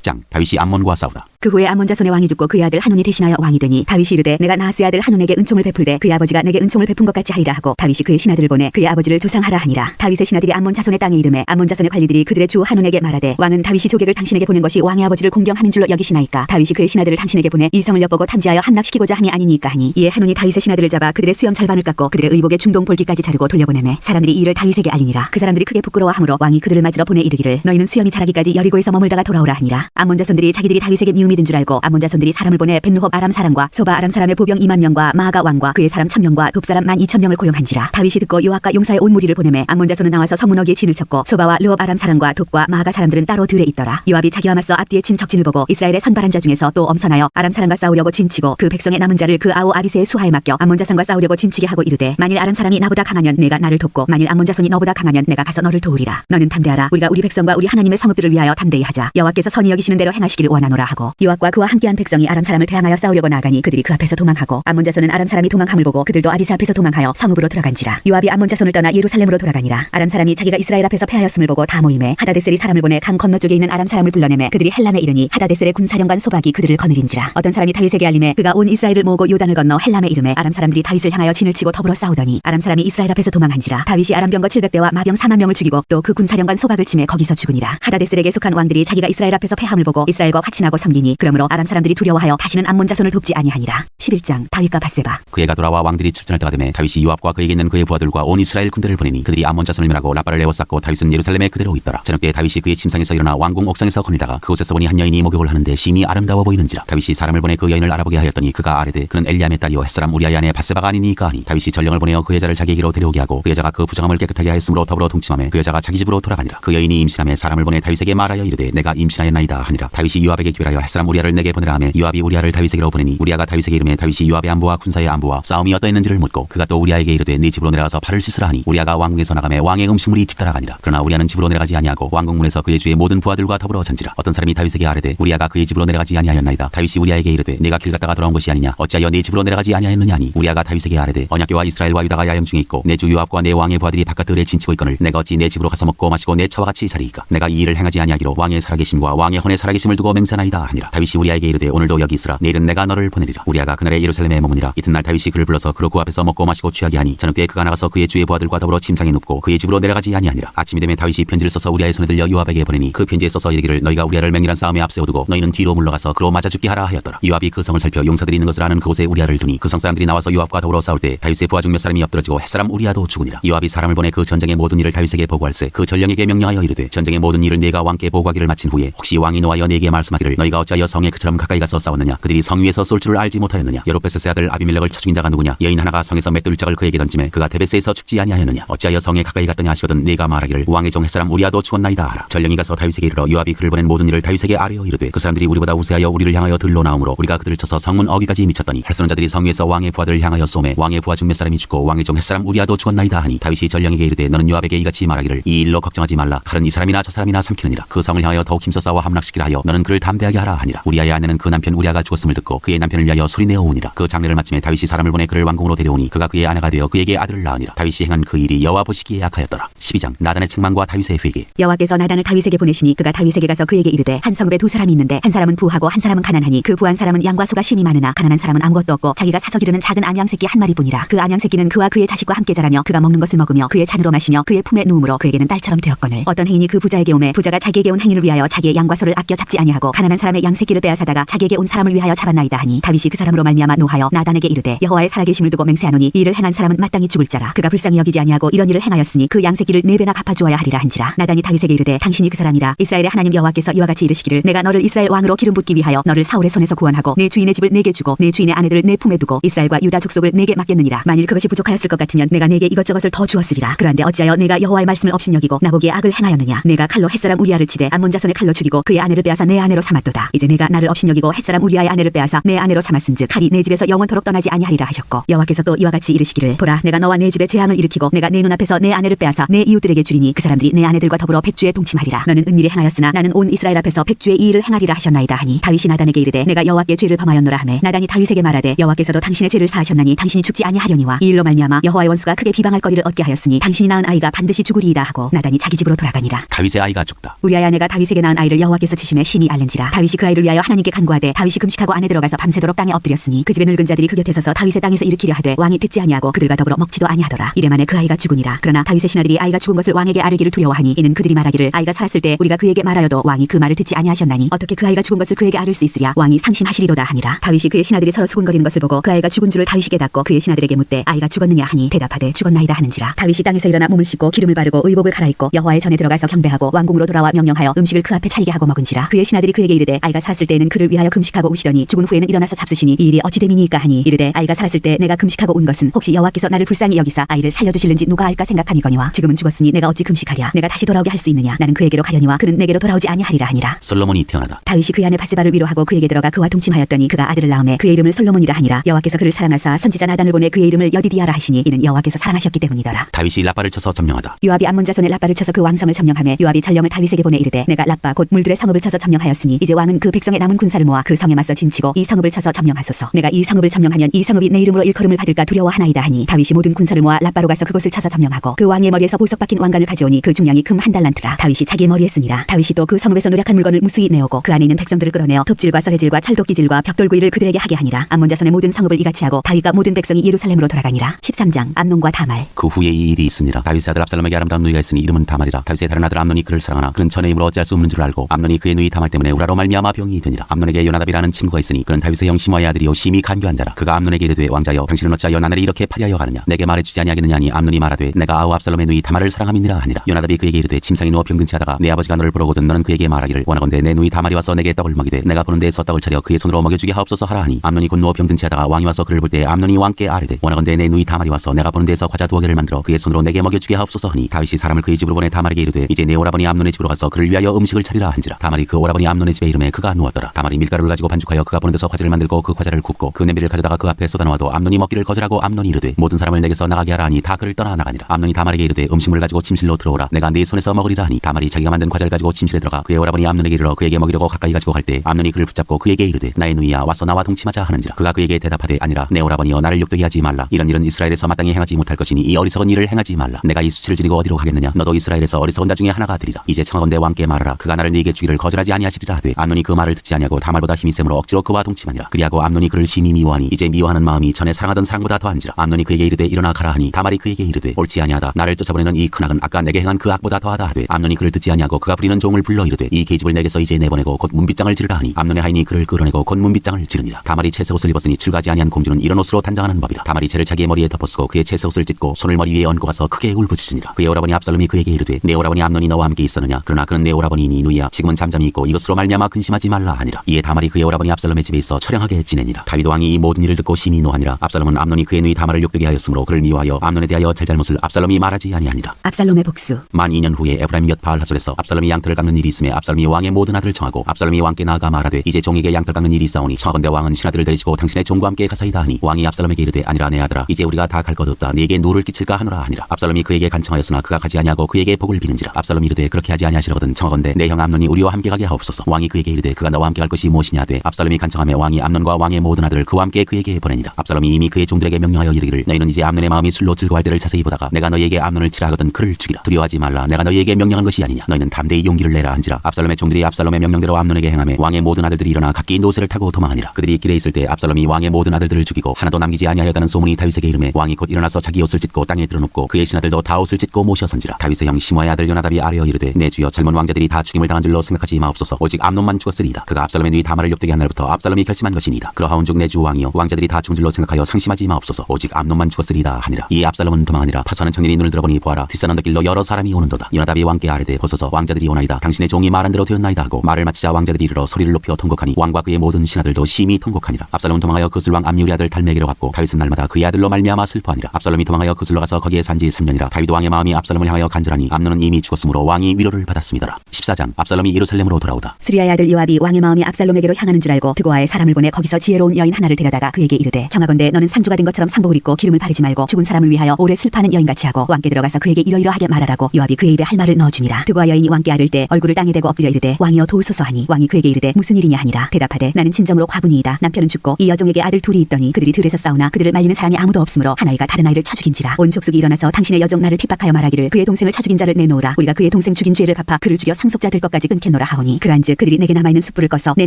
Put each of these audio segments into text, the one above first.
10장 다윗이 암몬과 싸우다. 그 후에 암몬 자손의 왕이 죽고 그의 아들 하논이 대신하여 왕이 되니 다윗이 이르되 내가 나하스의 아들 하논에게 은총을 베풀되 그의 아버지가 내게 은총을 베푼 것 같이 하리라 하고 다윗이 그의 신하들을 보내 그의 아버지를 조상하라 하니라. 다윗의 신하들이 암몬 자손의 땅에 이름에 암몬 자손의 관리들이 그들의 주 하논에게 말하되 왕은 다윗이 조객을 당신에게 보낸 것이 왕의 아버지를 공경함인 줄로 여기시나이까? 다윗이 그의 신하들을 당신에게 보내 이 성을 엿보고 탐지하여 함락시키고자 함이 아니니까 하니 이에 하논이 다윗의 신하들을 잡아 그들의 수염 절반을 깎고 그들의 의복의 중동 볼기까지 자르고 돌려보내매 사람들이 이 일을 다윗에게 알리니라. 그 사람들이 크게 부끄러워하므로 왕이 그들을 맞으러 보내 이르기를 너희는 수염이 자라기까지 여리고에서 머물다가 돌아오라 하니라 암몬 자손들이 자기들이 다윗에게 미움이 든 줄 알고 암몬 자손들이 사람을 보내 벤누홉 아람 사람과 소바 아람 사람의 보병 2만 명과 마아가 왕과 그의 사람 1000명과 돕사람 1만 2천 명을 고용한지라. 다윗이 듣고 요압과 용사의 온 무리를 보내매 암몬 자손은 나와서 성문어기에 진을 쳤고 소바와 르홉 아람 사람과 돕과 마아가 사람들은 따로 들에 있더라. 요압이 자기와 맞서 앞뒤에 친 적진을 보고 이스라엘의 선발한 자 중에서 또 엄선하여 아람 사람과 싸우려고 진치고 그 백성의 남은 자를 그 아우 아비세의 수하에 맡겨 암몬 자손과 싸우려고 진치게 하고 이르되 만일 아람 사람이 나보다 강하면 내가 나를 돕고 만일 암몬 자손이 너보다 강하면 내가 가서 너를 도우리라. 너는 담대하라. 우리가 우리 백성과 우리 하나님의 성읍들을 위하여 담대히 하자. 여호와께서 선히 여 기시는 대로 행하시기를 원하노라 하고 요압과 그와 함께한 백성이 아람 사람을 대항하여 싸우려고 나가니 그들이 그 앞에서 도망하고 암몬 자손은 아람 사람이 도망함을 보고 그들도 아비세 앞에서 도망하여 성읍으로 들어간지라. 요압이 암몬 자손을 떠나 예루살렘으로 돌아가니라. 아람 사람이 자기가 이스라엘 앞에서 패하였음을 보고 다 모임에 하다데셀이 사람을 보내 강 건너 쪽에 있는 아람 사람을 불러내매 그들이 헬람에 이르니 하다데셀의 군사령관 소박이 그들을 거느린지라. 어떤 사람이 다윗에게 알림에 그가 온 이스라엘을 모으고 요단을 건너 헬람에 이름에 아람 사람들이 다윗을 향하여 진을 치고 더불어 싸우더니 아람 사람이 이스라엘 앞에서 도망한지라. 다윗이 아람 병거 700대와 마병 4만 명을 죽이고 또 그 군사령관 소박을 치매 거기서 죽으니라. 하다데셀에게 속한 왕들이 자기가 이스라엘 앞에서 패 함을 보고 이스라엘과 화친하고 섬기니 그러므로 아람 사람들이 두려워하여 다시는 암몬 자손을 돕지 아니하니라. 11장 다윗과 바세바. 그 애가 돌아와 왕들이 출전할 때가 되매 다윗이 요압과 그에게 있는 그의 부하들과 온 이스라엘 군대를 보내니 그들이 암몬 자손을 멸하고 라빠를 에워쌌고 다윗은 예루살렘에 그대로 있더라. 저녁 때 다윗이 그의 침상에서 일어나 왕궁 옥상에서 거닐다가 그곳에서 보니 한 여인이 목욕을 하는데 심히 아름다워 보이는지라. 다윗이 사람을 보내 그 여인을 알아보게 하였더니 그가 아뢰되 그는 엘리암의 딸이요 햇사람 우리아의 아내 바세바가 아니니까 하니. 다윗이 전령을 보내어 그 여자를 자기에게로 데려오게 하고 그 여자가 그 부정함을 깨끗하게 하였으므로 더불어 동침하며 그 여자가 자기 집으로 돌아가니라. 그 여인이 임신함에 사람을 보내 다윗에게 말하여 이르되 내가 임신하였나이다 하니라 다윗이 요압에게 기별하여 햇사람 우리아를 내게 보내라 하며 요압이 우리아를 다윗에게로 보내니 우리아가 다윗에게 이르매 다윗이 요압의 안부와 군사의 안부와 싸움이 어떠했는지를 묻고 그가 또 우리아에게 이르되 네 집으로 내려가서 발을 씻으라 하니 우리아가 왕궁에서 나가매 왕의 음식물이 뒤따라가니라. 그러나 우리아는 집으로 내려가지 아니하고 왕궁문에서 그의 주의 모든 부하들과 더불어 전지라. 어떤 사람이 다윗에게 아뢰되 우리아가 그의 집으로 내려가지 아니하였나이다. 다윗이 우리아에게 이르되 내가 길 갔다가 돌아온 것이 아니냐. 어찌하여 네 집으로 내려가지 아니하였느냐 하니 우리아가 다윗에게 아뢰되 언약궤와 이스라엘과 유다가 야영 중에 있고 내 주 요압과 내 왕의 부하들이 바깥들에 진치고 있거늘 내가 어찌 내 집으로 가서 먹고 마시고 내 차와 같이 자리이까. 내가 이 일을 행하지 아니하기로 왕의 살아계심과 왕의 헌의 살아계심을 두고 맹세하나이다 하니라. 다윗이 우리아에게 이르되 오늘도 여기 있으라. 내일은 내가 너를 보내리라. 우리아가 그날에 예루살렘에 머무니라. 이튿날 다윗이 그를 불러서 그로 그 앞에서 먹고 마시고 취하게 하니 저녁 때 그가 나가서 그의 주의 부하들과 더불어 침상에 눕고 그의 집으로 내려가지 아니하니라. 아침이 되면 다윗이 편지를 써서 우리아의 손에 들려 요압에게 보내니 그 편지에 써서 이르기를 너희가 우리아를 맹렬한 싸움에 앞세워두고 너희는 뒤로 물러가서 그로 맞아 죽게 하라 하였더라. 요압이 그 성을 살펴 용사들이 있는 것을 아는 그곳에 우리아를 두니 그 성 사람들이 나와서 요압과 더불어 싸울 때 다윗의 부하 중 몇 사람이 엎드러지고 햇사람 우리아도 죽으니라. 요압이 사람을 보내 그 전쟁의 모든 일을 다윗에게 보고할세 그 전령에게 명령하여 이르되 전쟁의 모든 일을 내가 왕께 보고하기를 마친 후에 혹시 왕이 노하여 내게 말씀하기를 너희가 어찌하여 성에 그처럼 가까이 가서 싸웠느냐? 그들이 성 위에서 쏠 줄을 알지 못하였느냐? 여로베세스의 아들 아비멜렉을 쳐 죽인 자가 누구냐? 여인 하나가 성에서 맷돌짝을 그에게 던짐에 그가 데베스에서 죽지 아니하였느냐? 어찌하여 성에 가까이 갔더냐 하시거든 내가 말하기를 왕의 종 햇사람 우리아도 죽었나이다 하라. 전령이 가서 다윗에게 이르러 요압이 그를 보낸 모든 일을 다윗에게 아뢰어 이르되 그 사람들이 우리보다 우세하여 우리를 향하여 들러 나오므로 우리가 그들을 쳐서 성문 어기까지 미쳤더니 할 쏘는 자들이 성 위에서 왕의 부하들을 향하여 쏘매 왕의 부하 중 몇 사람이 죽고 왕의 종 햇사람 우리아도 죽었나이다 하니 다윗이 전령에게 이르되 너는 요압에게 이같이 말하기를 이 일로 걱정하지 말라. 칼은 이 사람이나 저 사람이나 삼키느니라. 그 성을 향하여 더욱 힘써 싸워 함락시 키라 하여 너는 그를 담대하게 하라 하니라. 우리아의 아내는 그 남편 우리아가 죽었음을 듣고 그의 남편을 위하여 소리내어 오니라. 그 장례를 마침에 다윗이 사람을 보내 그를 왕궁으로 데려오니 그가 그의 아내가 되어 그에게 아들을 낳으니라. 다윗이 행한 그 일이 여호와 보시기에 악하였더라. 12장 나단의 책망과 다윗의 회개. 여호와께서 나단을 다윗에게 보내시니 그가 다윗에게 가서 그에게 이르되 한 성읍에 두 사람이 있는데 한 사람은 부하고 한 사람은 가난하니 그 부한 사람은 양과 소가 심이 많으나 가난한 사람은 아무것도 없고 자기가 사서 기르는 작은 암양 새끼 한 마리뿐이라. 그 암양 새끼는 그와 그의 자식과 함께 자라며 그가 먹는 것을 먹으며 그의 잔으로 마시며 그의 품에 누움으로 그에게는 딸처럼 되었거늘. 어떤 행인이 그 부자에게 오매 부자가 자기에게 온 행인을 위하여 자기의 양과 소를 아껴 잡지 아니하고 가난한 사람의 양 새끼를 빼앗아다가 자기에게 온 사람을 위하여 잡았나이다 하니 다윗이 그 사람으로 말미암아 노하여 나단에게 이르되 여호와의 살아계심을 두고 맹세하노니 이 일을 행한 사람은 마땅히 죽을 자라. 그가 불쌍히 여기지 아니하고 이런 일을 행하였으니 그 양 새끼를 네 배나 갚아주어야 하리라 한지라. 나단이 다윗에게 이르되 당신이 그 사람이라. 이스라엘의 하나님 여호와께서 이와 같이 이르시기를 내가 너를 이스라엘 왕으로 기름 붓기 위하여 너를 사울의 손에서 구원하고 내 주인의 집을 내게 주고 내 주인의 아내들을 내 품에 두고 이스라엘과 유다 족속을 내게 맡겼느니라. 만일 그것이 부족하였을 것 같으면 내가 내게 이것저것을 더 주었으리라. 그런데 어찌하여 내가 여호와의 말씀을 업신여기고 나보기에 악을 행하였느냐? 내가 칼로 햇사람 우리아를 치되 암몬 자손의 칼로 죽이고 그의 아내를 빼앗아 내 아내로 삼았도다. 이제 내가 나를 업신여기고 햇사람 우리아의 아내를 빼앗아 내 아내로 삼았은즉 칼이 내 집에서 영원토록 떠나지 아니하리라 하셨고 여호와께서 또 이와 같이 이르시기를 보라 내가 너와 내 집에 재앙을 일으키고 내가 내 눈앞에서 내 아내를 빼앗아 내 이웃들에게 주리니 그 사람들이 내 아내들과 더불어 백주에 동침하리라. 너는 은밀히 행하였으나 나는 온 이스라엘 앞에서 백주의 이 일을 행하리라 하셨나이다 하니 다윗이 나단에게 이르되 내가 여호와께 죄를 범하였노라 하매 나단이 다윗에게 말하되 여호와께서도 당신의 죄를 사하셨나니 당신이 죽지 아니하려니와 이 일로 말미암아 여호와의 원수가 크게 비방할 거리를 얻게 하였으니 당신이 낳은 아이가 반드시 죽으리이다 하고 나단이 자기 집으로 돌아가니라. 다윗의 아이가 죽다. 우리아의 아내가 다윗에게 낳은 아이를 여호와께서 여호와께서 지심에 심히 알렌지라. 다윗이 그 아이를 위하여 하나님께 간구하되 다윗이 금식하고 안에 들어가서 밤새도록 땅에 엎드렸으니 그 집의 늙은 자들이 그 곁에 서서 다윗의 땅에서 일으키려 하되 왕이 듣지 아니하고 그들과 더불어 먹지도 아니하더라. 이래만에 그 아이가 죽으니라. 그러나 다윗의 신하들이 아이가 죽은 것을 왕에게 아뢰기를 두려워하니 이는 그들이 말하기를 아이가 살았을 때 우리가 그에게 말하여도 왕이 그 말을 듣지 아니하셨나니 어떻게 그 아이가 죽은 것을 그에게 아뢰 수 있으랴? 왕이 상심하시리로다 하니라. 다윗이 그의 신하들이 서로 수군거리는 것을 보고 그 아이가 죽은 줄을 다윗이 깨닫고 그의 신하들에게 묻되 아이가 죽었느냐 하니 대답하되 죽었나이다 하는지라. 다윗이 땅에서 일어나 몸을 씻고 기름을 바르고 의복을 갈아입고 여호와의 전에 들어가서 경배하고 왕궁으로 돌아와 명령하여 음식을 그 앞에 차리게 하고 먹 은지라 그의 신하들이 그에게 이르되 아이가 살았을 때에는 그를 위하여 금식하고 우시더니 죽은 후에는 일어나서 잡수시니 이 일이 어찌 됨이니까 하니 이르되 아이가 살았을 때 내가 금식하고 온 것은 혹시 여호와께서 나를 불쌍히 여기사 아이를 살려주실는지 누가 알까 생각함이거니와 지금은 죽었으니 내가 어찌 금식하랴? 내가 다시 돌아오게 할 수 있느냐? 나는 그에게로 가려니와 그는 내게로 돌아오지 아니하리라 하니라. 솔로몬이 태어나다. 다윗이 그의 아내 바세바를 위로하고 그에게 들어가 그와 동침하였더니 그가 아들을 낳음에 그의 이름을 솔로몬이라 하니라. 여호와께서 그를 사랑하사 선지자 나단을 보내 그의 이름을 여디디아라 하시니 이는 여호와께서 사랑하셨기 때문이더라. 다윗이 라빠를 쳐서 점령하다. 요압이 암몬 자손의 라빠를 쳐서 그 왕성을 점령하며 요압이 전령을 다윗에게 보내 이르되 내가 라빠 곧 물들의 성읍을 쳐서 점령하였으니 이제 왕은 그 백성의 남은 군사를 모아 그 성에 맞서 진치고 이 성읍을 쳐서 점령하소서. 내가 이 성읍을 점령하면 이 성읍이 내 이름으로 일컬음을 받을까 두려워하나이다 하니 다윗이 모든 군사를 모아 라빠로 가서 그곳을 쳐서 점령하고 그 왕의 머리에서 보석 박힌 왕관을 가져오니 그 중량이 금 한 달란트라. 다윗이 자기의 머리에 쓰니라. 다윗이 또 그 성읍에서 노력한 물건을 무수히 내오고 그 안에 있는 백성들을 끌어내어 톱질과 썰해질과 찰도끼질과 벽돌구이를 그들에게 하게 하니라. 암몬 자손의 모든 성읍을 이같이 하고 다윗과 모든 백성이 예루살렘으로 돌아가니라. 13장 암논과 다말. 그 후에 이 일이 있으니라. 다윗의 아들 압살롬에게 아름다운 누이가 있으니 이름은 다말이라. 다윗의 다른 아들 암논이 그를 사랑하나 그는 전의 힘으로 어찌할 수 없는 줄 알고 암논이 그의 누이 다말 때문에 우라로 말미암아 병이 되니라. 암논에게 요나답이라는 친구가 있으니 그는 다윗의 형 시므아의 아들이요 심히 간교한 자라. 그가 암논에게 이르되 왕자여 당신은 어찌하여 나를 이렇게 파리하여 가느냐. 내게 말해주지 아니하겠느냐 하니 암논이 말하되 내가 아우 압살롬의 누이 다말을 사랑함이니라 하니라. 요나답이 그에게 이르되 침상에 누워 병든치 하다가 내 아버지가 너를 오거든 너는 그에게 말하기를 원하건대 내 누이 다말이 와서 내게 떡을 먹이되 내가 보는 데에서 떡을 차려 그의 손으로 먹여주게 하옵소서 하라 하니 암논이 곧 누워 병든치 하다가 왕이 와서 그를 볼 때 암논이 왕께 아뢰되 원하건대 내 누이 다말이 와서 내가 보는 데에서 과자 두어 개를 만들어 그의 손으로 내게 먹여주게 하옵소서 하니 다윗이 사람을 그의 집으로 보내 다말에게 이르되 이제 내 오라버니 암논의 집으로 가서 그를 위하여 음식을 차리라 한지라 다말이 그 오라버니 암논의 집에 이름에 그가 누웠더라. 다말이 밀가루를 가지고 반죽하여 그가 보는 데서 과자를 만들고 그 과자를 굽고 그 냄비를 가져다가 그 앞에 쏟아놓아도 암논이 먹기를 거절하고 암논이 이르되 모든 사람을 내게서 나가게 하라 하니 다 그를 떠나 나가니라. 암논이 다말에게 이르되 음식물을 가지고 침실로 들어오라. 내가 네 손에서 먹으리라 하니 다말이 자기가 만든 과자를 가지고 침실에 들어가 그의 오라버니 암논에게 이르러 그에게 먹이려고 가까이 가지고 갈 때 암논이 그를 붙잡고 그에게 이르되 나의 누이야 와서 나와 동침하자 하는지라. 그가 그에게 대답하되 아니라 내 오라버니여 나를 욕되게 하지 말라. 이런 일은 이스라엘에서 마땅히 행하지 못할 것이니 이 어리석은 일을 행하지 말라. 내가 이 수치를 지니고 어디로 가겠느냐? 너도 이스라엘에서 어리석은 자 중에 하나가 되리라. 이제 청하건대 왕께 말하라. 그가 나를 네게 주기를 거절하지 아니하시리라 하되 암논이 그 말을 듣지 아니하고 다말보다 힘이 세므로 억지로 그와 동침하니라. 그리하고 암논이 그를 심히 미워하니 이제 미워하는 마음이 전에 사랑하던 사랑보다 더한지라. 암논이 그에게 이르되 일어나 가라 하니 다말이 그에게 이르되 옳지 아니하다. 나를 쫓아보내는 이 큰 악은 아까 내게 행한 그 악보다 더하다 하되 암논이 그를 듣지 아니하고 그가 부리는 종을 불러 이르되 이 계집을 내게서 이제 내보내고 곧 문빗장을 지르라 하니 암논의 하인이 그를 끌어내고 곧 문빗장을 지르니라. 다말이 채색 옷을 입었으니 출가지 아니한 공주는 이런 옷으로 단장하는 법이라. 다말이 채를 자기의 머리에 덮어쓰고 그의 채색 옷을 찢고 손을 머리 위에 얹고 가서 크게 울부짖으니라. 그의 오라버니 압살롬이 그에게 이르되 내 오라버니 암논이 너와 함께 있었느냐? 그러나 그는 내 오라버니니 누이야. 지금은 잠잠히 있고 이것으로 말미암아 근심하지 말라 하니라. 이에 다말이 그의 오라버니 압살롬의 집에 있어 처량하게 지내니라. 다윗 왕이 이 모든 일을 듣고 심히 노하니라. 압살롬은 암논이 그의 누이 다말을 욕되게 하였으므로 그를 미워하여 암논에 대하여 잘잘못을 압살롬이 말하지 아니하니라. 압살롬의 복수. 만 2년 후에 에브라임 곁 바알 하솔에서 압살롬이 양털을 깎는 일이 있음에 압살롬이 왕의 모든 아들을 청하고 압살롬이 왕께 나아가 말하되 이제 종에게 양털 깎는 일이 있사오니 청하건대 왕은 신하들을 데리시고 당신의 종과 함께 가사이다 하니 왕이 압살롬에게 이르되 아니라 내 아들아 이제 우리가 다 갈 것 없다. 네게 누를 끼칠까 하노라 하니라. 압살롬이 그에게 간청하였으나 그가 가지 아니하고 그에게 복을 비는지라. 압살롬이 이르되 그렇게 하지 아니하시려거든 청하건대 내 형 암논이 우리와 함께 가게 하옵소서. 왕이 그에게 이르되 그가 너와 함께 갈 것이 무엇이냐 하되 압살롬이 간청하며 왕이 암논과 왕의 모든 아들을 그와 함께 그에게 보내니라. 압살롬이 이미 그의 종들에게 명령하여 이르기를 너희는 이제 암논의 마음이 술로 즐거워할 때를 자세히 보다가 내가 너희에게 암논을 치라 하거든 그를 죽이라. 두려워하지 말라. 내가 너희에게 명령한 것이 아니냐. 너희는 담대히 용기를 내라 한지라. 압살롬의 종들이 압살롬의 명령대로 암논에게 행하며 왕의 모든 아들들이 일어나 각기 노새를 타고 도망하니라. 그들이 길에 있을 때 압살롬이 왕의 모든 아들들을 죽이고 하나도 남기지 아니하였다는 소문이 다윗에게 이름에 왕이 곧 일어나서 자기 옷을 찢고 땅에 들어눕고 그의 신하들도 다 옷을 찢고 모셔선지라. 다윗의 형 시므아의 아들 요나답이 아뢰어 이르되 내 주여 젊은 왕자들이 다 죽임을 당한 줄로 생각 하지 마옵소서 오직 암논만 죽었으리이다. 그가 압살롬의 누이 다말을 욕되게 한 날부터 압살롬이 결심한 것이니이다. 그러하온즉 내 주 왕이여 왕자들이 다 줄로 생각하여 상심하지 마옵소서 오직 암논만 죽었으리이다 하니라. 이에 압살롬은 도망하니라 파수하는 청년이 눈을 들어보니 보아라. 뒷산 언덕길로 여러 사람이 오는도다. 요나답이 왕께 아뢰되 보소서 왕자들이 오나이다. 당신의 종이 말한 대로 되었나이다 하고 말을 마치자 왕자들이 이르러 소리를 높여 통곡하니 왕과 그의 모든 신하들도 심히 통곡하니라. 압살롬은 도망하여 그슬 왕 암미우리 아들 달메게로 갔고 다윗은 날마다 그의 아들로 말미암아 슬퍼하니라. 압살롬이 도망하여 그슬로 가서 거기에 산지 3년이라 다윗 왕의 마음이 압살롬을 향하여 간절하니 암논은 이미 죽었으므로 왕이 위로를 받았습니다 14장 압살롬이 예루살렘으로 돌아오다. 스리아의 아들 요압이 왕의 마음이 압살롬에게로 향하는 줄 알고 드고아의 사람을 보내 거기서 지혜로운 여인 하나를 데려다가 그에게 이르되 청하건대 너는 산주가 된 것처럼 상복을 입고 기름을 바르지 말고 죽은 사람을 위하여 오래 슬퍼하는 여인같이 하고 왕께 들어가서 그에게 이러이러하게 말하라고 요압이 그의 입에 할 말을 넣어주니라. 드고아 여인이 왕께 아를 때 얼굴을 땅에 대고 엎드려 이르되 왕이여 도우소서 하니. 왕이 그에게 이르되 무슨 일이냐? 하니라. 대답하되 나는 진정으로 과분이이다. 남편은 죽고 이 여종에게 아들 둘이 있더니 그들이 들에서 싸우나 그들을 말리는 사람이 아무도 없으므로 한 아이가 다른 아이를 쳐 죽인지라. 온 족속이 일어나서 당신의 여종 나를 핍박하여 말하기를 그의 동생을 쳐 죽인 자를 내놓으라. 우리가 그의 동생 죽인 죄를 갚아 그를 죽여 상속자 될 것까지 끊겠노라 하노라 하오니 그러한즉 그들이 내게 남아있는 숯불을 꺼서 내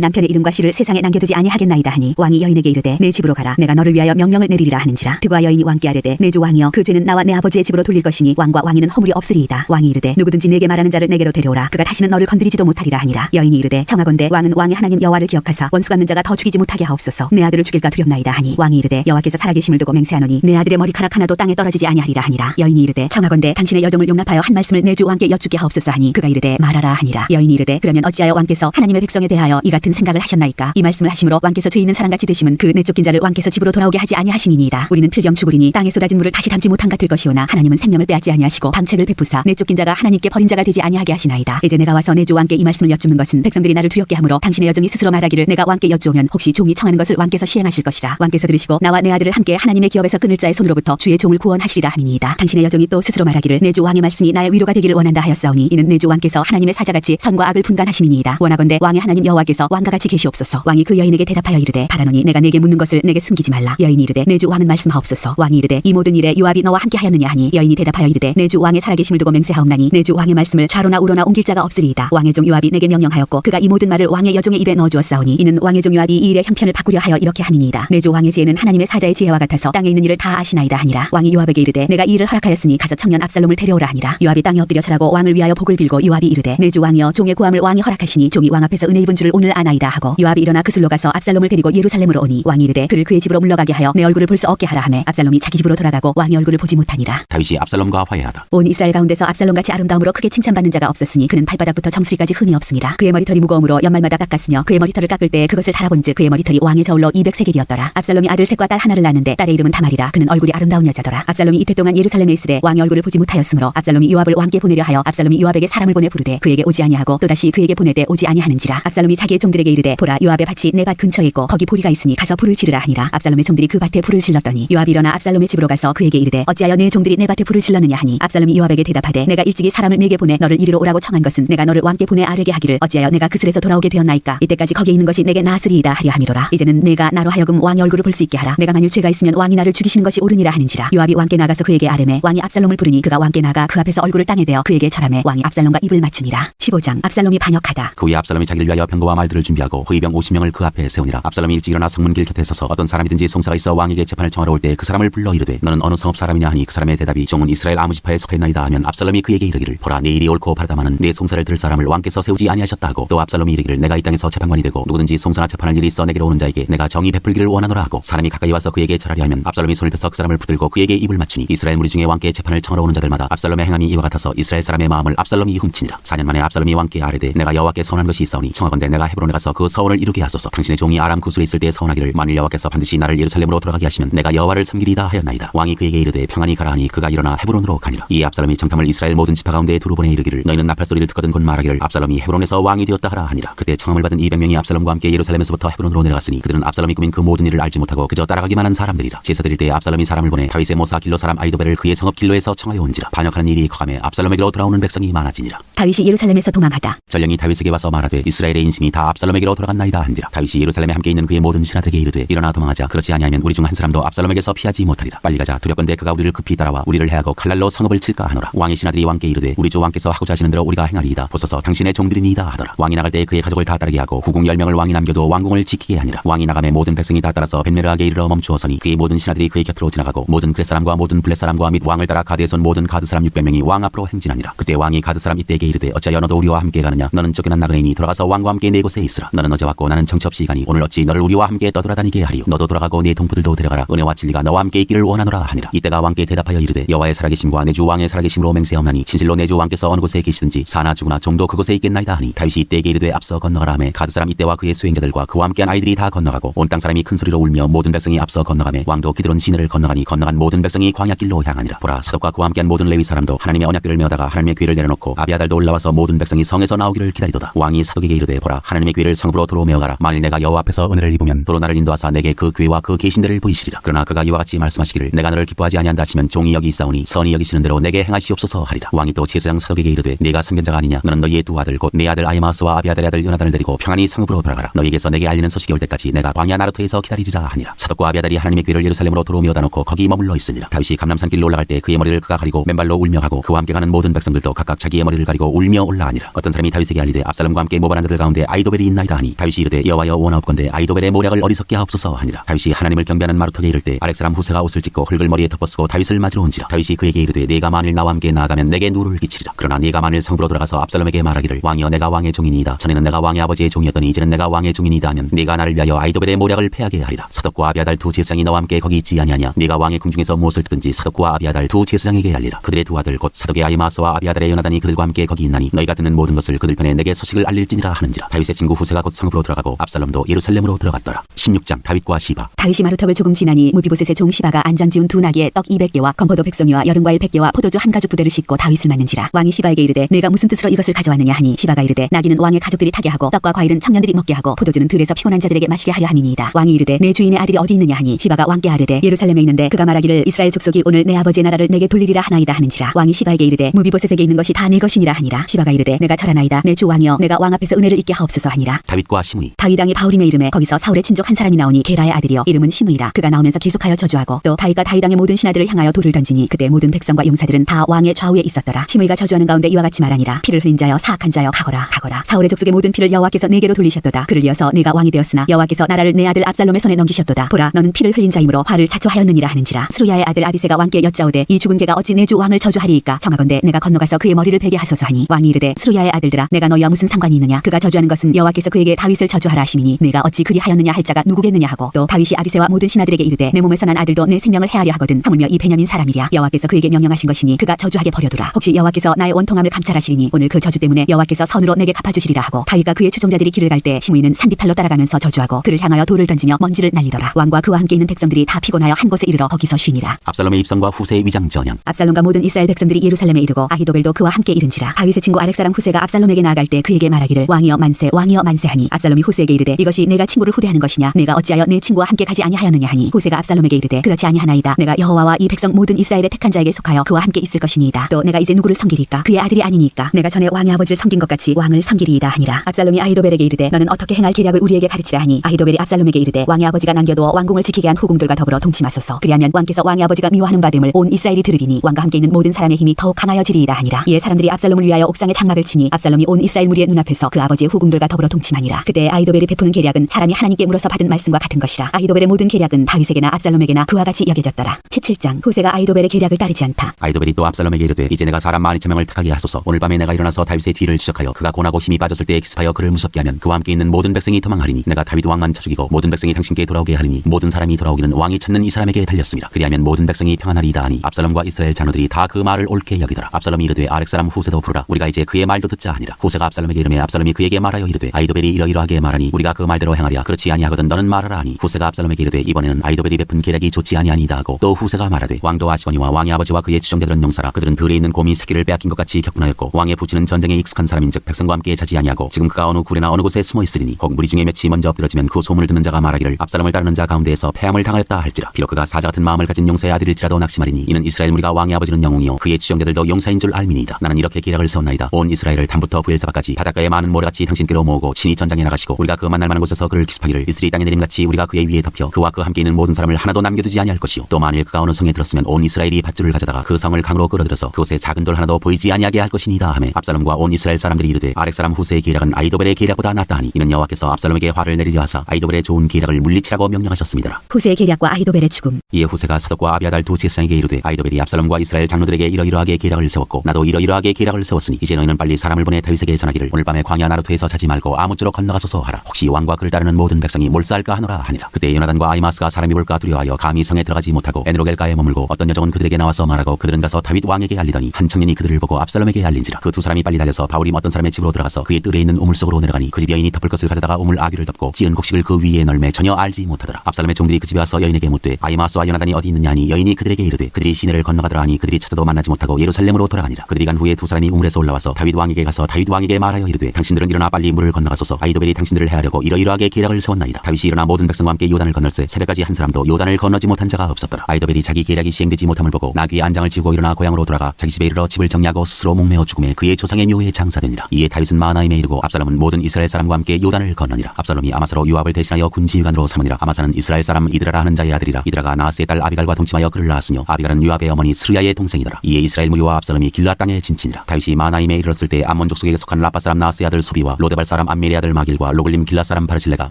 남편의 이름과 씨를 세상에 남겨두지 아니하겠나이다 하니 왕이 여인에게 이르되 내 집으로 가라. 내가 너를 위하여 명령을 내리리라 하는지라. 그와 여인이 왕께 아뢰되 내 주 왕이여 그 죄는 나와 내 아버지의 집으로 돌릴 것이니 왕과 왕이는 허물이 없으리이다. 왕이 이르되 누구든지 내게 말하는 자를 내게로 데려오라. 그가 다시는 너를 건드리지도 못하리라 하니라. 여인이 이르되 청하건대 왕은 왕의 하나님 여호와를 기억하사 원수 갚는 자가 더 죽이지 못하게 하옵소서. 내 아들을 죽일까 두렵나이다 하니 왕이 이르되 여호와께서 살아계심을 두고 맹세하노니 내 아들의 머리카락 하나도 땅에 떨어지지 아니하리라 하니라. 여인이 이르되 청하건대 당신의 여정을 용납하여 한 말씀을 내 주 왕께 여쭙게 하옵소서 하니 그가 이르되 말하라 하니라. 여인이 이르되 그러면 어찌하여 왕께서 하나님의 백성에 대하여 이 같은 생각을 하셨나이까? 이 말씀을 하심으로 왕께서 죄 있는 사람같이 되심은 그 내쫓긴 자를 왕께서 집으로 돌아오게 하지 아니하심이니이다. 우리는 필경 죽으리니 땅에 쏟아진 물을 다시 담지 못한 같을 것이오나 하나님은 생명을 빼앗지 아니하시고 방책을 베푸사 내쫓긴 자가 하나님께 버린 자가 되지 아니하게 하시나이다. 이제 내가 와서 내 주 왕께 이 말씀을 여쭙는 것은 백성들이 나를 두렵게 하므로 당신의 여정이 스스로 말하기를 내가 왕께 여쭈오면 혹시 종이 청하는 것을 왕께서 시행하실 것이라. 왕께서 들으시고 나와 내 아들을 함께 하나님의 기업에서 끊을 자의 손으로부터 주의 종을 구원하시리라 함이니이다. 당신의 여정이 또 스스로 말하기를 내 주 왕의 말씀이 나의 위로가 되기를 원한다 하였사오니 이는 내 주 왕께서 하나님의 사자같이 선과 악을 분 간하심이니이다. 원하건대 왕의 하나님 여호와께서 왕과 같이 계시옵소서. 왕이 그 여인에게 대답하여 이르되 바라노니 내가 내게 묻는 것을 내게 숨기지 말라. 여인이 이르되 내 주 왕은 말씀하옵소서. 왕이 이르되 이 모든 일에 요압이 너와 함께 하였느냐 하니 여인이 대답하여 이르되 내 주 왕의 살아계심을 두고 맹세하옵나니 내 주 왕의 말씀을 좌로나 우로나 옮길 자가 없으리이다. 왕의 종 요압이 내게 명령하였고 그가 이 모든 말을 왕의 여종의 입에 넣어 주었사오니 이는 왕의 종 요압이 이 일의 형편을 바꾸려 하여 이렇게 함이니이다. 내 주 왕의 지혜는 하나님의 사자의 지혜와 같아서 땅에 있는 일을 다 아시나이다 하니라. 왕이 요압에게 이르되 내가 이 일을 허락하였으니 가서 청년 압살롬을 데려오라 하니라. 요압이 땅에 엎드려 서라고 왕을 위하여 복을 빌고 요압이 이르되 내 주 왕이여 종의 구함을 왕이 허락하시니 종이 왕 앞에서 은혜 입은 줄을 오늘 아나이다 하고 요압이 일어나 그술로 가서 압살롬을 데리고 예루살렘으로 오니 왕이 이르되 그를 그의 집으로 물러가게 하여 내 얼굴을 볼 수 없게 하라 하매 압살롬이 자기 집으로 돌아가고 왕의 얼굴을 보지 못하니라 다윗이 압살롬과 화해하다. 온 이스라엘 가운데서 압살롬같이 아름다움으로 크게 칭찬받는 자가 없었으니 그는 발바닥부터 정수리까지 흠이 없습니다. 그의 머리털이 무거움으로 연말마다 깎았으며 그의 머리털을 깎을 때 그것을 달아본즉 그의 머리털이 왕의 저울로 200세겔이었더라. 압살롬이 아들 셋과 딸 하나를 낳는데 딸의 이름은 다말이라 그는 얼굴이 아름다운 여자더라. 압살롬이 이때 동안 예루살렘에 있으되 왕의 얼굴을 보지 못하였으므로 압살롬이 요압을 왕께 보내려 하여 압살롬이 요압에게 사람을 보내 부르되 그에게 오지 아니하고 또다시 그에게 보내되 오지 아니하는지라. 압살롬이 자기의 종들에게 이르되 보라 요압의 밭이 내 밭 근처에 있고 거기 보리가 있으니 가서 불을 지르라 하니라. 압살롬의 종들이 그 밭에 불을 질렀더니 요압이 일어나 압살롬의 집으로 가서 그에게 이르되 어찌하여 내 종들이 내 밭에 불을 질렀느냐 하니 압살롬이 요압에게 대답하되 내가 일찍이 사람을 내게 보내 너를 이리로 오라고 청한 것은 내가 너를 왕께 보내 아뢰게 하기를 어찌하여 내가 그슬에서 돌아오게 되었나이까 이때까지 거기에 있는 것이 내게 나으리이다 하려 함이로라 이제는 내가 나로 하여금 왕의 얼굴을 볼 수 있게 하라 내가 만일 죄가 있으면 왕이 나를 죽이시는 것이 옳으니라 하는지라 요압이 왕께 나가서 그에게 아뢰매 왕이 압살롬을 부르니 그가 왕께 나가 그 앞에서 얼굴을 땅에 대어 그에게 절하매 왕이 압살롬과 입을 맞추니라 15장 압살롬 이 반역하다 그 후에 압살롬이 자기를 위하여 병거와 말들을 준비하고 호위병 50명을 그 앞에 세우니라. 압살롬이 일찍 일어나 성문길 곁에 서서 어떤 사람이든지 송사가 있어 왕에게 재판을 청하러 올 때 그 사람을 불러 이르되 너는 어느 성읍 사람이냐 하니 그 사람의 대답이 종은 이스라엘 아무 지파에 속했나이다 하면 압살롬이 그에게 이르기를 보라 내 일이 옳고 바르다마는 내 송사를 들을 사람을 왕께서 세우지 아니하셨다 하고 또 압살롬이 이르기를 내가 이 땅에서 재판관이 되고 누구든지 송사나 재판할 일이 있어 내게로 오는 자에게 내가 정의 베풀기를 원하노라 하고 사람이 가까이 와서 그에게 절하려 하면 압살롬이 손을 펴서 그 사람을 붙들고 그에게 입을 맞추니 이스라엘 무리 중에 왕께 재판을 청하러 오는 자들마다 압살롬의 행함이 이와 같아서 이스라엘 사람의 마음을 압살롬이 훔치니라 4년 만에 압살롬이 왕께 아뢰되 내가 여호와께 선한 것이 있사오니 청하건대 내가 헤브론에 가서 그 서원을 이루게 하소서. 당신의 종이 아람 구술에 있을 때 서원하기를 만일 여호와께서 반드시 나를 예루살렘으로 돌아가게 하시면 내가 여호와를 섬기리다 하였나이다. 왕이 그에게 이르되 평안히 가라 하니 그가 일어나 헤브론으로 가니라. 이 압살롬이 정탐을 이스라엘 모든 지파 가운데 두루 보내 이르기를 너희는 나팔 소리를 듣거든 곧 말하기를 압살롬이 헤브론에서 왕이 되었다 하라 하니라. 그때 청함을 받은 200명이 압살롬과 함께 예루살렘에서부터 헤브론으로 내려갔으니 그들은 압살롬이 꾸민 그 모든 일을 알지 못하고 그저 따라가기만 한 사람들이라. 제사 드릴 때 압살롬이 사람을 보내 다윗의 모사 길로 사람 아이도벨을 그의 성읍 길로에서 청하여 온지라. 반역하는 일이 거감해 압살롬에게로 돌아오는 백성이 많아지니라. 다윗이 예루살렘에서 도망하다 전령이 다윗에게 와서 말하되 이스라엘의 인심이 다 압살롬에게로 돌아갔나이다 한지라. 다윗이 예루살렘에 함께 있는 그의 모든 신하들에게 이르되 일어나 도망하자. 그렇지 아니하면 우리 중 한 사람도 압살롬에게서 피하지 못하리라. 빨리 가자. 두렵건대 그가 우리를 급히 따라와 우리를 해하고 칼날로 성읍을 칠까 하노라. 왕의 신하들이 왕께 이르되 우리 주 왕께서 하고자 하시는 대로 우리가 행하리이다. 보소서. 당신의 종들이니이다 하더라. 왕이 나갈 때 그의 가족을 다 따르게 하고 후궁 열명을 왕이 남겨도 왕궁을 지키게 하니라. 왕이 나감에 모든 백성이 다 따라서 벤메르하게 이르러 멈추어서니 그의 모든 신하들이 그의 곁으로 지나가고 모든 그렛 사람과 모든 블렛 사람과 및 왕을 따라 가드에선 모든 가드 사람 600명이 왕 앞으로 행진하니라. 그때 왕이 가드 사람 이때에게 이르되 어찌하여 너도 우리와 함께 가느냐 너는 쫓겨난 나그네니 들어가서 왕과 함께 네 곳에 있으라. 너는 어제 왔고 나는 정처 없이 가니 오늘 어찌 너를 우리와 함께 떠돌아다니게 하리요? 너도 돌아가고 네 동포들도 데려가라. 은혜와 진리가 너와 함께 있기를 원하노라 하니라. 이때가 왕께 대답하여 이르되 여호와의 살아계심과 내 주 왕의 살아계심으로 맹세하오나니 진실로 내 주 왕께서 어느 곳에 계시든지 사나 죽으나 종도 그곳에 있겠나이다 하니 다윗이 이때에게 이르되 앞서 건너가라 하매 가드 사람 이때와 그의 수행자들과 그와 함께한 아이들이 다 건너가고 온 땅 사람이 큰 소리로 울며 모든 백성이 앞서 건너가매 왕도 기드론 시내를 건너가니 건너간 모든 백성이 광야길로 향하니라. 보라 사독과 그와 함께한 모든 레위 사람도 하나님의 언약궤를 메어다가 하나님의 궤를 내려놓고 아비아달도 올라와서 모든 백성이 성에서 나오 기를 기다리도다. 왕이 사독에게 이르되 보라 하나님의 궤를 성읍으로 도로 메어가라. 만일 내가 여호와 앞에서 은혜를 입으면 도로 나를 인도하사 내게 그 궤와 그 계신대를 보이시리라. 그러나 그가 이와 같이 말씀하시기를 내가 너를 기뻐하지 아니한다 하시면 종이 여기 있사오니 선이 여기시는 대로 내게 행하시옵소서 하리라. 왕이 또 제사장 사독에게 이르되 내가 상견자가 아니냐? 너는 너희의 두 아들 곧내 아들 아이마스와 아비아달의 아들 요나단을 데리고 평안히 성읍으로 돌아가라. 너희에게서 내게 알리는 소식이 올 때까지 내가 광야 나루토에서 기다리리라 하니라. 사독과 아비아달이 하나님의 궤를 예루살렘으로 도로 메어다 놓고 거기 머물러 있으니라. 다윗이 감람산 길로 올라갈 때 그의 머리를 그가 가리고 맨발로 울며 가고 그와 함께 가는 모든 백성들도 각각 자기의 머리를 가리고 울며 올라가니라. 어떤 사람이 다윗 다윗에게 알리되 압살롬과 함께 모반한 자들 가운데 아이도벨이 있나이다 하니 다윗이 이르되 여호와여 원하옵건대 아이도벨의 모략을 어리석게 하옵소서 하니라. 다윗이 하나님을 경배하는 마루턱에 이를 때 아렉 사람 후세가 옷을 찢고 흙을 머리에 덮어쓰고 다윗을 맞으러 온지라. 다윗이 그에게 이르되 네가 만일 나와 함께 나아가면 내게 누를 끼치리라. 그러나 네가 만일 성부로 들어가서 압살롬에게 말하기를 왕이여 내가 왕의 종이니이다. 전에는 내가 왕의 아버지의 종이었더니 이제는 내가 왕의 종이니이다 하면 네가 나를 위하여 아이도벨의 모략을 패하게 하리라. 사독과 아비아달 두 제사장이 너와 함께 거기 있지 아니하냐? 네가 왕의 궁중에서 무엇을 듣든지 사독과 아비아달 두 제사장에게 알리라. 그들의 두 아들 곧 사독의 아이마스와 아비아달의 요나단이 그들과 함께 거기 있나니 너희가 듣는 모든 것을 그들 편에 내게 소식을 알릴지니라 하는지라 다윗의 친구 후세가 곧 성읍으로 들어가고 압살롬도 예루살렘으로 들어갔더라. 16장 다윗과 시바. 다윗이 마루턱을 조금 지나니 무비보셋의 종 시바가 안장 지운 두 나귀에 떡 200개와 건포도 백송이와 여름과일 100개와 포도주 한 가죽 부대를 싣고 다윗을 맞는지라 왕이 시바에게 이르되 내가 무슨 뜻으로 이것을 가져왔느냐 하니 시바가 이르되 나귀는 왕의 가족들이 타게 하고 떡과 과일은 청년들이 먹게 하고 포도주는 들에서 피곤한 자들에게 마시게 하려 함이니이다. 왕이 이르되 내 주인의 아들이 어디 있느냐 하니 시바가 왕께 하르되 예루살렘에 있는데 그가 말하기를 이스라엘 족속이 오늘 내 아버지의 나라를 내게 돌리리라 하나이다 하는지라 왕이 시바에게 이르되 무비보셋에게 있는 것이 다 내 것이니라 하니라. 시바가 이르되 내가 절하나이다 내 주 왕이여 내가 왕 앞에서 은혜를 잊게 하옵소서 하니라. 다윗과 시므이. 다윗 왕이 바울임의 이름에 거기서 사울의 친족 한 사람이 나오니 게라의 아들이요 이름은 시므이라. 그가 나오면서 계속하여 저주하고 또 다윗과 다윗 왕의 모든 신하들을 향하여 돌을 던지니 그때 모든 백성과 용사들은 다 왕의 좌우에 있었더라. 시므이가 저주하는 가운데 이와 같이 말하니라. 피를 흘린 자여 사악한 자여 가거라 가거라. 사울의 족속의 모든 피를 여호와께서 내게로 돌리셨도다. 그를 이어서 내가 왕이 되었으나 여호와께서 나라를 내 아들 압살롬의 손에 넘기셨도다. 보라 너는 피를 흘린 자이므로 화를 자초하였느니라 하는지라. 스루야의 아들 아비세가 왕께 여짜오되 이 죽은 개가 어찌 내 주 왕을 저주하리이까? 정하건대 내가 건너가서 그의 머리를 베게 하소서 하니 왕이 이르되 스루야의 아들들아 내가 너희와 무슨 상관이 있느냐? 그가 저주하는 것은 여호와께서 그에게 다윗을 저주하라 하시니 내가 어찌 그리하였느냐 할 자가 누구겠느냐 하고 또 다윗이 아비세와 모든 신하들에게 이르되 내 몸에서 난 아들도 내 생명을 해하려 하거든 하물며 이 베냐민 사람이랴. 여호와께서 그에게 명령하신 것이니 그가 저주하게 버려두라. 혹시 여호와께서 나의 원통함을 감찰하시리니 오늘 그 저주 때문에 여호와께서 선으로 내게 갚아주시리라 하고 다윗과 그의 추종자들이 길을 갈 때 시므이는 산비탈로 따라가면서 저주하고 그를 향하여 돌을 던지며 먼지를 날리더라. 왕과 그와 함께 있는 백성들이 다 피곤하여 한 곳에 이르러 거기서 쉬니라. 압살롬의 입성과 후세의 위장 전형 압살롬과 모든 이스라엘 백성들이 예루살렘에 이르고 아히도벨도 그와 함께 이른지라. 다윗의 친구 아렉 사람 후세가 압살롬에게 나아갈 때 그에게 말하기를 왕이여 만세 왕이여 만세하니 압살롬이 후세에게 이르되 이것이 내가 친구를 후대하는 것이냐? 내가 어찌하여 내 친구와 함께 가지 아니하였느냐 하니 후세가 압살롬에게 이르되 그렇지 아니하나이다. 내가 여호와와 이 백성 모든 이스라엘의 택한 자에게 속하여 그와 함께 있을 것이니이다. 또 내가 이제 누구를 섬기리까? 그의 아들이 아니니까? 내가 전에 왕의 아버지를 섬긴 것 같이 왕을 섬기리이다 하니라. 압살롬이 아히도벨에게 이르되 너는 어떻게 행할 계략을 우리에게 가르치라 하니 아히도벨이 압살롬에게 이르되 왕의 아버지가 남겨두어 왕궁을 지키게 한 후궁들과 더불어 동침하소서. 그리하면 왕께서 왕의 아버지가 미워하는 바됨을 온 이스라엘이 들으리니 왕과 함께 있는 모든 사람의 힘이 더욱 강하여지리이다 하니라. 이에 사람들이 압살롬을 위하여 옥상에 장막을 치니 압살롬이 온 이스라엘 무리의 눈앞에서 그 아버지의 후궁들과 더불어 동침하니라. 그때 아히도벨이 베푸는 계략은 사람이 하나님께 물어서 받은 말씀과 같은 것이라. 아히도벨의 모든 계략은 다윗에게나 압살롬에게나 그와 같이 여겨졌더라. 17장 후세가 아히도벨의 계략을 따르지 않다. 아이도벨이 또 압살롬에게 이르되 이제 내가 사람 만 이천 명을 택하게 하소서. 오늘 밤에 내가 일어나서 다윗의 뒤를 추적하여 그가 고나고 힘이 빠졌을 때에 기습하여 그를 무섭게 하면 그와 함께 있는 모든 백성이 도망하리니 내가 다윗 왕만 쳐 죽이고 모든 백성이 당신께 돌아오게 하리니 모든 사람이 돌아오기는 왕이 찾는 이 사람에게 달렸습니다. 그리하면 모든 백성이 평안하리이다 하니 압살롬과 이스라엘 자녀들이 다 그 말을 옳게 여기더라. 압살롬이 이르되 아렉 사람 후세도 부르라. 우리가 이제 그의 말도 듣자 하니라 후세가 압살롬에게 이르매 압살롬이 그에게 말하여 이르되 아이도벨이 이러이러하게 말하니 우리가 그 말대로 행하랴. 그렇지 아니하거든 너는 말하라 하니 후세가 압살롬에게 이르되 이번에는 아이도벨이 베푼 계략이 좋지 아니하니다 하고 또 후세가 말하되 왕도 아시거니와 왕의 아버지와 그의 추종자들은 용사라. 그들은 들에 있는 곰이 새끼를 빼앗긴 것 같이 격분하였고 왕의 부치는 전쟁에 익숙한 사람인즉 백성과 함께 자지 아니하고 지금 그가 어느 굴에나 어느 곳에 숨어 있으리니 혹 무리 중에 몇이 먼저 엎드러지면 그 소문을 듣는 자가 말하기를 압살롬을 따르는 자 가운데에서 패함을 당하였다 할지라. 비록 그가 사자 같은 마음을 가진 용사의 아들일지라도 낙심하리니 이는 이스라엘 무리가 왕의 아버지는 영웅이요 그의 추종자들도 용사인 줄 알미니이다. 나는 이렇게 계략을 세웠나이다. 온 이스라엘을 담부터 부엘사바까지 바닷가에 많은 모래같이 당신께로 모으고 친히 전장에 나가시고 우리가 그 만날 만한 곳에서 그를 기습하기를 이스라엘 땅에 내림같이 우리가 그의 위에 덮여 그와 그 함께 있는 모든 사람을 하나도 남겨두지 아니할 것이요. 또 만일 그가 어느 성에 들었으면 온 이스라엘이 밧줄을 가져다가 그 성을 강으로 끌어들여서 그곳에 작은 돌 하나도 보이지 아니하게 할 것이니이다 하매 압살롬과 온 이스라엘 사람들이 이르되 아렉 사람 후세의 계략은 아이도벨의 계략보다 낫다 하니 이는 여호와께서 압살롬에게 화를 내리려 하사 아이도벨의 좋은 계략을 물리치라고 명령하셨습니다. 후세의 계략과 아히도벨의 죽음. 이에 후세가 사독과 아비아달 두 제사장에게 이르되 아이도벨이 압살롬과 이스라엘 장로들에게 이러이러하게 계략을 세웠고 나도 이러이러하게 계략을 세웠으니 이제 너희는 빨리 사람을 보내 다윗 에게 전하기를 오늘 밤에 광야 나루토에서 자지 말고 아무쪼록 건너가소서 하라. 혹시 왕과 그를 따르는 모든 백성이 몰살까 하노라 하니라. 그때 요나단과 아이마스가 사람이 볼까 두려워하여 감히 성에 들어가지 못하고 에드로겔가에 머물고 어떤 여종은 그들에게 나와서 말하고 그들은 가서 다윗 왕에게 알리더니 한 청년이 그들을 보고 압살롬에게 알린지라. 그 두 사람이 빨리 달려서 바울이 어떤 사람의 집으로 들어가서 그의 뜰에 있는 우물 속으로 내려가니 그 집 여인이 덮을 것을 가져다가 우물 아귀를 덮고 찌은 곡식을 그 위에 널매 전혀 알지 못하더라. 압살롬의 종들이 그 집에 와서 여인에게 묻되 아이마스와 요나단이 어디 있느냐 하니 여인이 그들에게 이르되 그들이 시내를 건너가더라 하니 그들이 찾아도 만나지 못하고 예루살렘으로 돌아가니라. 그들이 간 후에 두 사람이 우물에서 올라와서 다윗 왕에게 가서 다윗 왕에게 말하여 이르되 당신들은 일어나 빨리 물을 건너가소서. 아이도벨이 당신들을 해하려고 이러이러하게 계략을 세웠나이다. 다윗이 일어나 모든 백성과 함께 요단을 건널세 새벽까지 한 사람도 요단을 건너지 못한 자가 없었더라. 아이도벨이 자기 계략이 시행되지 못함을 보고 나귀의 안장을 지고 일어나 고향으로 돌아가 자기 집에 이르러 집을 정리하고 스스로 목매어 죽음에 그의 조상의 묘에 장사되니라. 이에 다윗은 마하나임에 이르고 압살롬은 모든 이스라엘 사람과 함께 요단을 건너니라. 압살롬이 아마사로 요압을 대신하여 군지휘관으로 삼으니라. 아마사는 이스라엘 사람 이드라라 하는 자의 아들이라. 이드라가 나하스의 딸 아비갈과 동침하여 그를 낳았으며 아비갈은 요압의 어머니 스루야의 동생이더라. 이에 이스라엘 무리와 압살롬이 길라 땅에 진친이라. 다윗이 마하나임에 이르렀을 때 암몬 족 속의 왕에게 속한 라파 사람 나하스의 아들 소비와 로데발 사람 암멜의 아들 마길과 로글림 길라 사람 바르실레가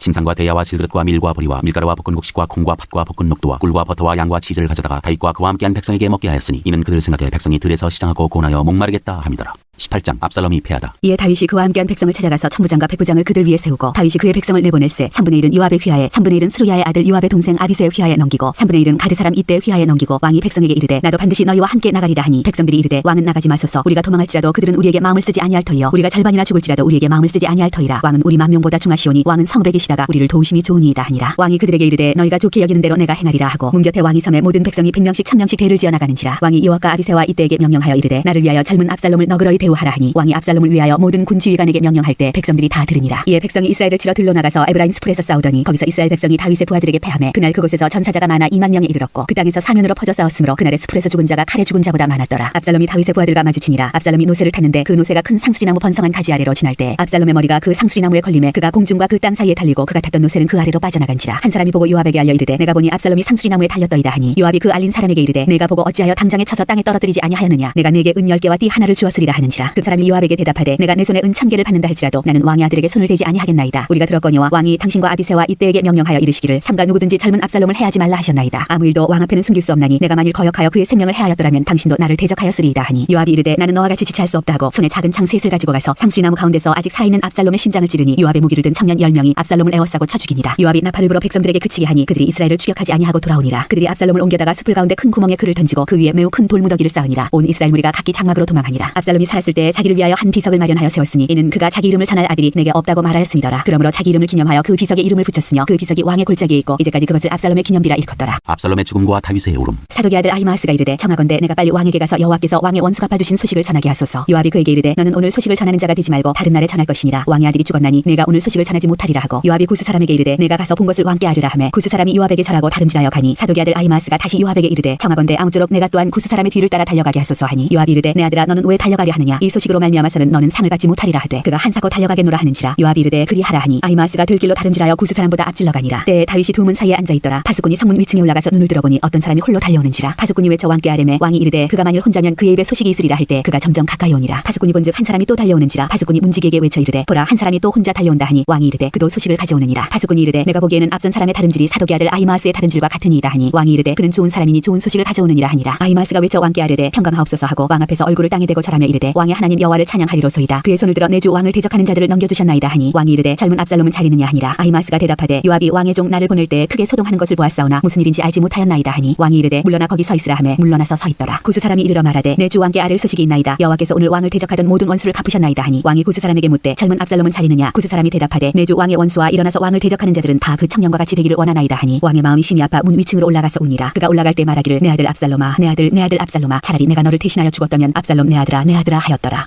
심상과 대야와 질그릇과 밀과 보리와 밀가루와 볶은 곡식과 콩과 팥과 볶은 녹두와 꿀과 버터와 양과 치즈를 가져다가 다윗과 그와 함께한 백성에게 먹게 하였으니 이는 그들 생각에 백성이 들에서 시장하고 고나여 목마르겠다 함이더라 18장 압살롬이 패하다. 이에 다윗이 그와 함께한 백성을 찾아가서 천부장과 백부장을 그들 위에 세우고 다윗이 그의 백성을 내보낼세 3분의 1은 요압의 휘하에 3분의 1은 스루야의 아들 요압의 동생 아비스의 휘하에 넘기고 3분의 1은 가드 사람 이때의 휘하에 넘기고 왕이 백성에게 이르되 나도 반드시 너희와 함께 나가리라 하니 백성들이 이르되 왕은 나가지 마소서. 우리가 도망할지라도 그들은 우리에게 마음을 쓰지 아니할 터이요. 우리가 절반이나 죽을지라도 우리에게 마음을 쓰지 아니할 터이라. 왕은 우리 만 명보다 중하시오니 왕은 성백이시다가 우리를 도우심이 좋으니이다 하니라. 왕이 그들에게 이르되 너희가 좋게 여기는 대로 내가 행하리라 하고 문 곁에 왕이 섬에 모든 백성이 백명씩 천명씩 대를 지어 나가는지라. 왕이 요압과 아비세와 이때에게 명령하여 이르되 나를 위하여 젊은 압살롬을 너그러이 대우하라 하니 왕이 압살롬을 위하여 모든 군 지휘관에게 명령할 때 백성들이 다 들으니라. 이에 백성이 이스라엘을 치러 들러 나가서 에브라임 스풀에서 싸우더니 거기서 이스라엘 백성이 다윗의 부하들에게 패하매 그날 그곳에서 전사자가 많아 2만 명에 이르렀고 그 땅에서 사면으로 퍼져 싸웠으므로 그날의 스풀에서 죽은 자가 칼에 죽은 자보다 많았더라. 압살롬이 다윗의 부하들과 마주치니라. 압살롬이 노새를 탔는데 그 노새가 큰 상수리나무 번성한 가지 아래로 지날 때 압살롬의 머리가 그 상수리나무에 걸림에 그가 공중과 그 땅 사이에 달리고 그가 탔던 노새는 그 아래로 빠져나간지라. 한 사람이 보고 요압에게 알려 이르되 내가 보니 압살롬이 상수리나무에 달렸더이다 하니 요압이 그 알린 사람에게 이르되 내가 보고 어찌하여 담장에 쳐서 땅에 떨어뜨리지 아니하였느냐? 내가 네게 은열 개와 띠 하나를 주었으리라 하는 지라 그 사람이 요압에게 대답하되 내가 내 손에 은 천 개를 받는다 할지라도 나는 왕의 아들에게 손을 대지 아니하겠나이다. 우리가 들었거니와 왕이 당신과 아비세와 이때에게 명령하여 이르시기를 삼가 누구든지 젊은 압살롬을 해하지 말라 하셨나이다. 아무 일도 왕 앞에는 숨길 수 없나니 내가 만일 거역하여 그의 생명을 해하였더라면 당신도 나를 대적하였으리이다 하니 요압이 이르되 나는 너와 같이 지체할 수 없다 하고 손에 작은 창 셋을 가지고 가서 상수리나무 가운데서 아직 살아있는 압살롬의 심장을 찌르니 요압의 무기를 든 청년 열 명이 압살롬을 에워싸고 쳐 죽이니라. 요압이 나팔을 불어 백성들에게 그치게 하니 그들이 이스라엘을 추격하지 아니하고 돌아오니라. 그들이 압살롬을 옮겨다가 숲을 가운데 큰 구멍에 그를 던지고 그 위에 매우 큰 돌무더기를 쌓으니라. 온 이스라엘 무리가 각기 장막으로 도망하니라. 압살롬이 살 았을 때 자기를 위하여 한 비석을 마련하여 세웠으니 이는 그가 자기 이름을 전할 아들이 내게 없다고 말하였음이더라. 그러므로 자기 이름을 기념하여 그 비석에 이름을 붙였으며 그 비석이 왕의 골짜기에 있고 이제까지 그것을 압살롬의 기념비라 일컫더라. 압살롬의 죽음과 다윗의 오름. 사독의 아들 아히마스가 이르되 청하건대 내가 빨리 왕에게 가서 여호와께서 왕의 원수 갚아주신 소식을 전하게 하소서. 요압이 그에게 이르되 너는 오늘 소식을 전하는 자가 되지 말고 다른 날에 전할 것이니라. 왕의 아들이 죽었나니 내가 오늘 소식을 전하지 못하리라 하고 요압이 구스 사람에게 이르되 내가 가서 본 것을 왕께 아뢰라 하매 구스 사람이 요압에게 절하고 다름질하여 가니 사독의 아들 아히마스가 다시 요압에게 이르되 청하건대 아무쪼록 내가 또한 구스 사람의 뒤를 따라 달려가게 하소서 하니 요압이 이르되 내 아들아 너는 왜 달려가려 하느냐 이 소식으로 말미암아서는 너는 상을 받지 못하리라 하되 그가 한사코 달려가겠노라 하는지라 요압이 이르되 그리하라 하니 아히마스가 들길로 다름질하여 구스 사람보다 앞질러 가니라. 때에 다윗이 두문 사이에 앉아 있더라. 파수꾼이 성문 위층에 올라가서 눈을 들어보니 어떤 사람이 홀로 달려오는지라. 파수꾼이 외쳐 왕께 아뢰매 왕이 이르되 그가 만일 혼자면 그의 입에 소식이 있으리라 할 때 그가 점점 가까이 오니라. 파수꾼이 본즉 한 사람이 또 달려오는지라. 파수꾼이 문지기에게 외쳐 이르되 보라 한 사람이 또 혼자 달려온다 하니 왕이 이르되 그도 소식을 가져오느니라. 파수꾼이 이르되 내가 보기에는 앞선 사람의 다름질이 사독의 아들 아히마스의 다름질과 같으니이다 하니 왕이 이르되 그는 좋은 사람이니 좋은 소식을 가져오느니라 하니라. 아히마스가 외쳐 왕께 아뢰되 평강하옵소서 하고 왕 앞에서 얼굴을 땅에 대고 절하며 이르되 왕의 하나님 여호와를 찬양하리로소이다. 그의 손을 들어 내주 왕을 대적하는 자들을 넘겨주셨나이다 하니 왕이 이르되 젊은 압살롬은 잘 있느냐 하니라. 아히마스가 대답하되 요압이 왕의 종 나를 보낼 때 크게 소동하는 것을 보았사오나 무슨 일인지 알지 못하였나이다 하니 왕이 이르되 물러나 거기 서 있으라 하매 물러나서 서 있더라. 구스 사람이 이르러 말하되 내 주 왕께 아를 소식이 있나이다. 여호와께서 오늘 왕을 대적하던 모든 원수를 갚으셨나이다 하니 왕이 구스 사람에게 묻되 젊은 압살롬은 잘 있느냐. 구스 사람이 대답하되 내 주 왕의 원수와 일어나서 왕을 대적하는 자들은 다 그 청년과 같이 되기를 원하나이다 하니 왕의 마음이 심히 아파 문 위층으로 올라가서 우니라. 그가 올라갈 때 말하기를 내 아들 압살롬아 내 아들 내 아들 압살롬아 차라리 내가 너를 대신하여 죽었다면 압살롬 내 아들아 내 아들아 하 였더라